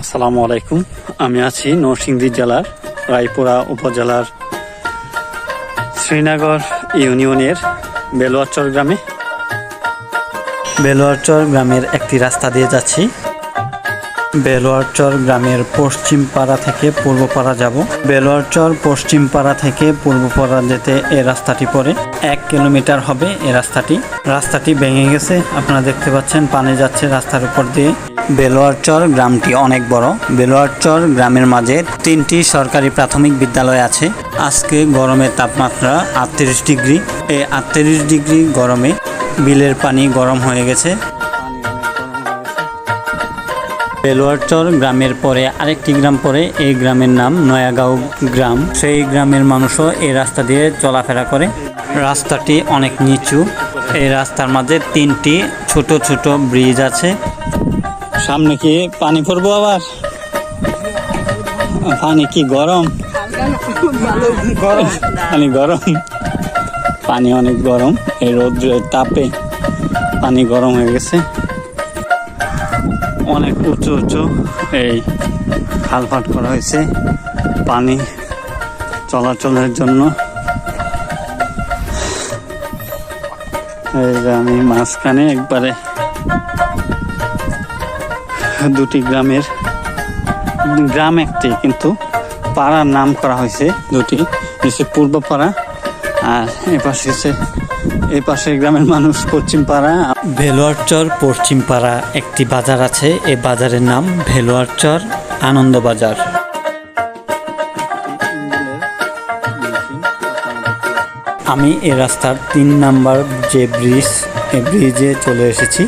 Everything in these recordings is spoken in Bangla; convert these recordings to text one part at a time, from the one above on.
আসসালামু আলাইকুম। আমি আছি নরসিংদী জেলার রায়পুরা উপজেলার শ্রীনগর ইউনিয়নের বেলোয়ারচর গ্রামে। বেলোয়ারচর গ্রামের একটি রাস্তা দিয়ে যাচ্ছি। বেলোয়ারচর গ্রামের পশ্চিম পাড়া থেকে পূর্ব পাড়া যাব। বেলোয়ারচর পশ্চিম পাড়া থেকে পূর্ব পাড়া যেতে এ রাস্তাটি পড়ে। এক কিলোমিটার হবে এ রাস্তাটি। রাস্তাটি ভেঙে গেছে। আপনারা দেখতে পাচ্ছেন, পানি যাচ্ছে রাস্তার উপর দিয়ে। বেলোয়ারচর গ্রামটি অনেক বড়। বেলোয়ারচর গ্রামের মাঝে তিনটি সরকারি প্রাথমিক বিদ্যালয় আছে। আজকে গরমের তাপমাত্রা আটত্রিশ ডিগ্রি। এই আটত্রিশ ডিগ্রি গরমে বিলের পানি গরম হয়ে গেছে। বেলোয়ারচর গ্রামের পরে আরেকটি গ্রাম পরে এই গ্রামের নাম নয়াগাঁও গ্রাম। সেই গ্রামের মানুষও এই রাস্তা দিয়ে চলাফেরা করে। রাস্তাটি অনেক নিচু। এই রাস্তার মাঝে তিনটি ছোট ছোট ব্রিজ আছে। সামনে কি পানি পড়ব আবার? পানি কি গরম? পানি গরম। পানি অনেক গরম। এই রোদ্রের তাপে পানি গরম হয়ে গেছে। অনেক উঁচু উঁচু এই খালফাট করা হয়েছে পানি চলাচলের জন্য। এই যে আমি মাঝখানে একবারে দুটি গ্রামের, গ্রাম একটি কিন্তু পাড়ার নাম করা হয়েছে দুটি। পূর্ব পাড়া আর এ পাশে হচ্ছে পাশের গ্রামের মানুষ পশ্চিম পাড়া ভেলোয়ারচর পশ্চিম পাড়া একটি বাজার আছে এই বাজারের নাম ভেলোয়ারচর আনন্দ বাজার। আমি এ রাস্তার তিন নাম্বার যে ব্রিজ এই ব্রিজে চলে এসেছি।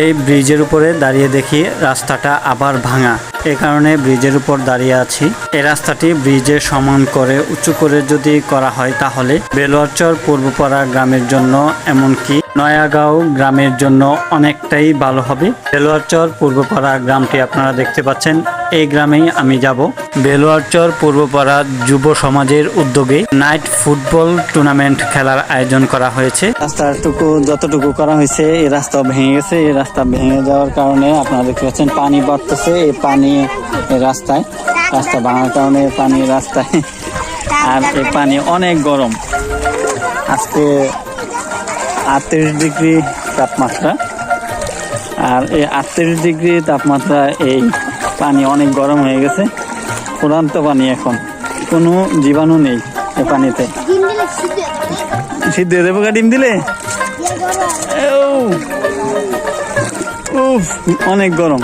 এই ব্রিজের উপরে দাঁড়িয়ে দেখি রাস্তাটা আবার ভাঙা। এ কারণে ব্রিজের উপর দাঁড়িয়ে আছি। এই রাস্তাটি ব্রিজের সমান করে উঁচু করে যদি করা হয় তাহলে বেলোয়ারচর পূর্বপাড়া গ্রামের জন্য এমনকি নয়াগাঁও গ্রামের জন্য অনেকটাই ভালো হবে। বেলোয়ারচর পূর্বপাড়া গ্রামটি আপনারা দেখতে পাচ্ছেন। এই গ্রামেই আমি যাব। বেলোয়ারচর পূর্বপাড়া যুব সমাজের উদ্যোগে নাইট ফুটবল টুর্নামেন্ট খেলার আয়োজন করা হয়েছে। রাস্তাটুকু যতটুকু করা হয়েছে, এই রাস্তা ভেঙে গেছে। এই রাস্তা ভেঙে যাওয়ার কারণে আপনারা দেখতে পাচ্ছেন, পানি বাড়তেছে। এই পানি এই রাস্তায়, রাস্তা ভাঙার কারণে পানি রাস্তায়। আর এই পানি অনেক গরম। আজকে আটত্রিশ ডিগ্রি তাপমাত্রা। আর এই আটত্রিশ ডিগ্রি তাপমাত্রা এই পানি অনেক গরম হয়ে গেছে। ফুরান্ত পানি এখন। কোনো জীবাণু নেই এই পানিতে। সিদ্ধ দেবো ডিম দিলে? উফ, অনেক গরম।